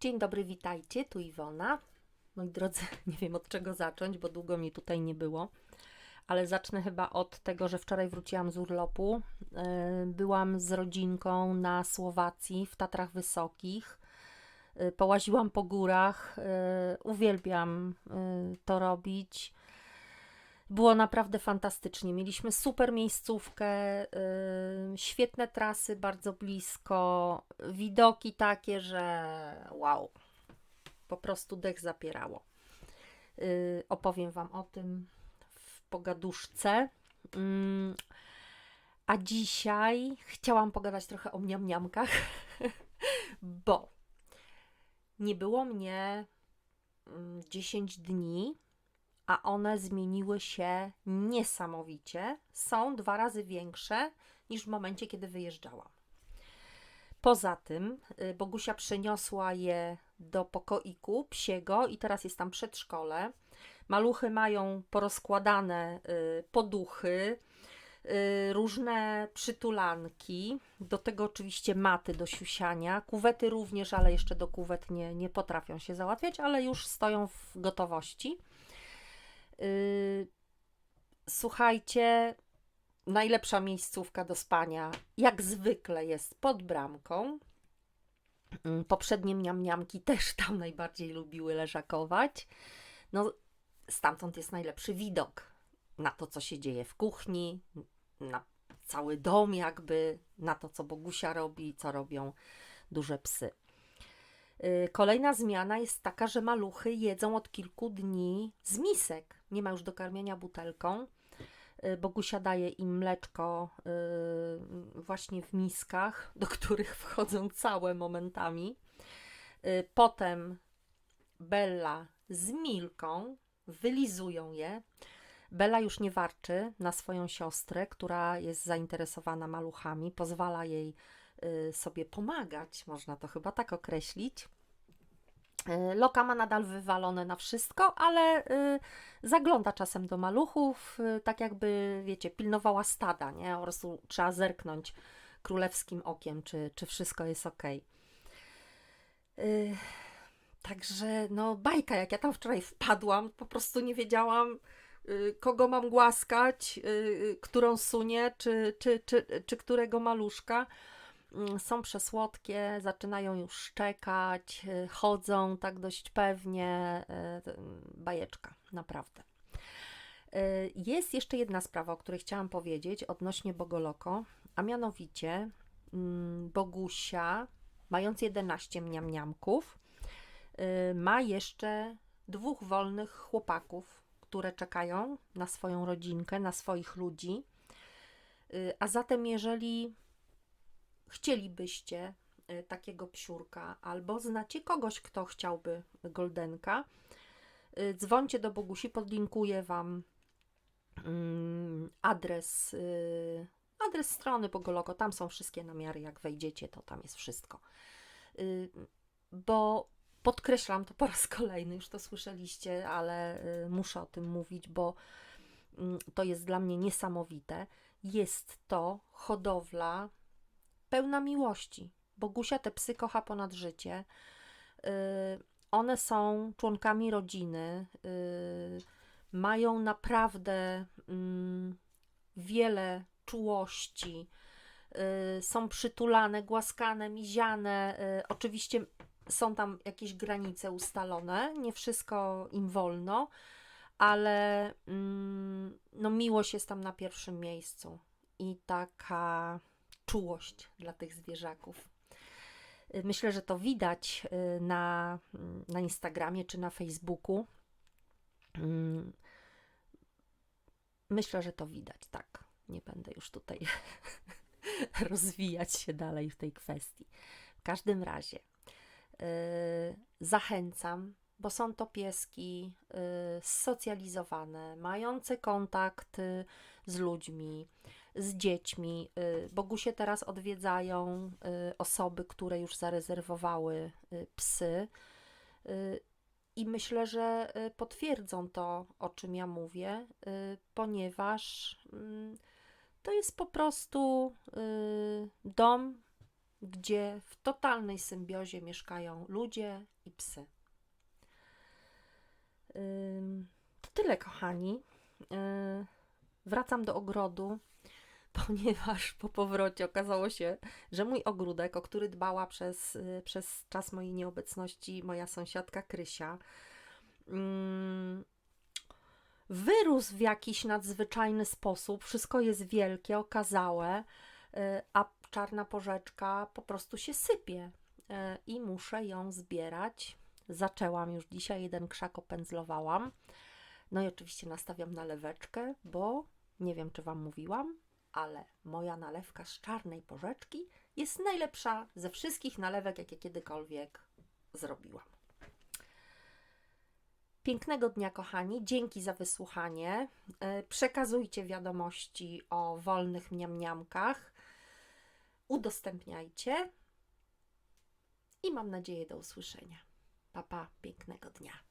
Dzień dobry, witajcie, tu Iwona. Moi drodzy, nie wiem od czego zacząć, bo długo mi tutaj nie było, ale zacznę chyba od tego, że wczoraj wróciłam z urlopu. Yy, Byłam z rodzinką na Słowacji, w Tatrach Wysokich. Yy, Połaziłam po górach. Yy, Uwielbiam to robić. Było naprawdę fantastycznie. Mieliśmy super miejscówkę, yy, świetne trasy, bardzo blisko, widoki takie, że wow, po prostu dech zapierało. Yy, opowiem Wam o tym w pogaduszce. Mm, a dzisiaj chciałam pogadać trochę o mniamniamkach, bo nie było mnie mm, 10 dni a one zmieniły się niesamowicie. Są dwa razy większe niż w momencie, kiedy wyjeżdżałam. Poza tym y, Bogusia przeniosła je do pokoiku psiego i teraz jest tam przedszkole. Maluchy mają porozkładane y, poduchy, y, różne przytulanki, do tego oczywiście maty do siusiania, kuwety również, ale jeszcze do kuwet nie, nie potrafią się załatwiać, ale już stoją w gotowości. Yy, Słuchajcie, najlepsza miejscówka do spania, jak zwykle, jest pod bramką. Yy, Poprzednie mniamniamki też tam najbardziej lubiły leżakować. No, stamtąd jest najlepszy widok na to, co się dzieje w kuchni, na cały dom, jakby, na to, co Bogusia robi, co robią duże psy. Y, Kolejna zmiana jest taka, że maluchy jedzą od kilku dni z misek. Nie ma już dokarmiania butelką. Y, Bogusia daje im mleczko y, właśnie w miskach, do których wchodzą całe momentami. Y, Potem Bella z Milką wylizują je. Bella już nie warczy na swoją siostrę, która jest zainteresowana maluchami, pozwala jej sobie pomagać, można to chyba tak określić. Y, Loka ma nadal wywalone na wszystko, ale y, zagląda czasem do maluchów, y, tak jakby, wiecie, pilnowała stada, nie? Po prostu trzeba zerknąć królewskim okiem, czy, czy wszystko jest ok. Także, no, bajka, jak ja tam wczoraj wpadłam, po prostu nie wiedziałam, kogo mam głaskać, którą sunię, czy, czy, czy, czy którego maluszka. Mm, Są przesłodkie, zaczynają już szczekać, y, chodzą tak dość pewnie. y, mm, Bajeczka, naprawdę. Y, Jest jeszcze jedna sprawa, o której chciałam powiedzieć odnośnie Bogoloko, a mianowicie mm, Bogusia, mając 11 mniamniamków, ma jeszcze dwóch wolnych chłopaków, które czekają na swoją rodzinkę, na swoich ludzi. A zatem, jeżeli chcielibyście y, takiego psiurka, albo znacie kogoś, kto chciałby goldenka, y, dzwońcie do Bogusi, podlinkuję Wam mm, adres, y, adres strony Bogoloko. Tam są wszystkie namiary. Jak wejdziecie, to tam jest wszystko. Bo podkreślam to po raz kolejny, już to słyszeliście, ale muszę o tym mówić, bo mm, to jest dla mnie niesamowite. Jest to hodowla pełna miłości. Bogusia te psy kocha ponad życie. Y, One są członkami rodziny. y, Mają naprawdę mm, wiele czułości. y, Są przytulane, głaskane, miziane. Oczywiście są tam jakieś granice ustalone. Nie wszystko im wolno, ale mm, no, miłość jest tam na pierwszym miejscu. I taka czułość dla tych zwierzaków. Y, Myślę, że to widać y, na, mm, na Instagramie czy na Facebooku. Mm, Myślę, że to widać, tak. Nie będę już tutaj rozwijać się dalej w tej kwestii. W każdym razie y, zachęcam, bo są to pieski y, socjalizowane, mające kontakt z ludźmi, z dziećmi. Y, Bogusie teraz odwiedzają y, osoby, które już zarezerwowały y, psy. I myślę, że potwierdzą to, o czym ja mówię, ponieważ mm, to jest po prostu dom gdzie w totalnej symbiozie mieszkają ludzie i psy. To tyle, kochani. Wracam do ogrodu, ponieważ po powrocie okazało się, że mój ogródek, o który dbała przez, y, przez czas mojej nieobecności moja sąsiadka Krysia, mm, wyrósł w jakiś nadzwyczajny sposób. Wszystko jest wielkie, okazałe, y, a czarna porzeczka po prostu się sypie y, i muszę ją zbierać. Zaczęłam już dzisiaj, jeden krzak opędzlowałam. No i oczywiście nastawiam naleweczkę, bo nie wiem, czy Wam mówiłam, ale moja nalewka z czarnej porzeczki jest najlepsza ze wszystkich nalewek, jakie kiedykolwiek zrobiłam. Pięknego dnia, kochani. Dzięki za wysłuchanie. E, Przekazujcie wiadomości o wolnych mniamniamkach. Udostępniajcie. I mam nadzieję do usłyszenia. Papa, pięknego dnia.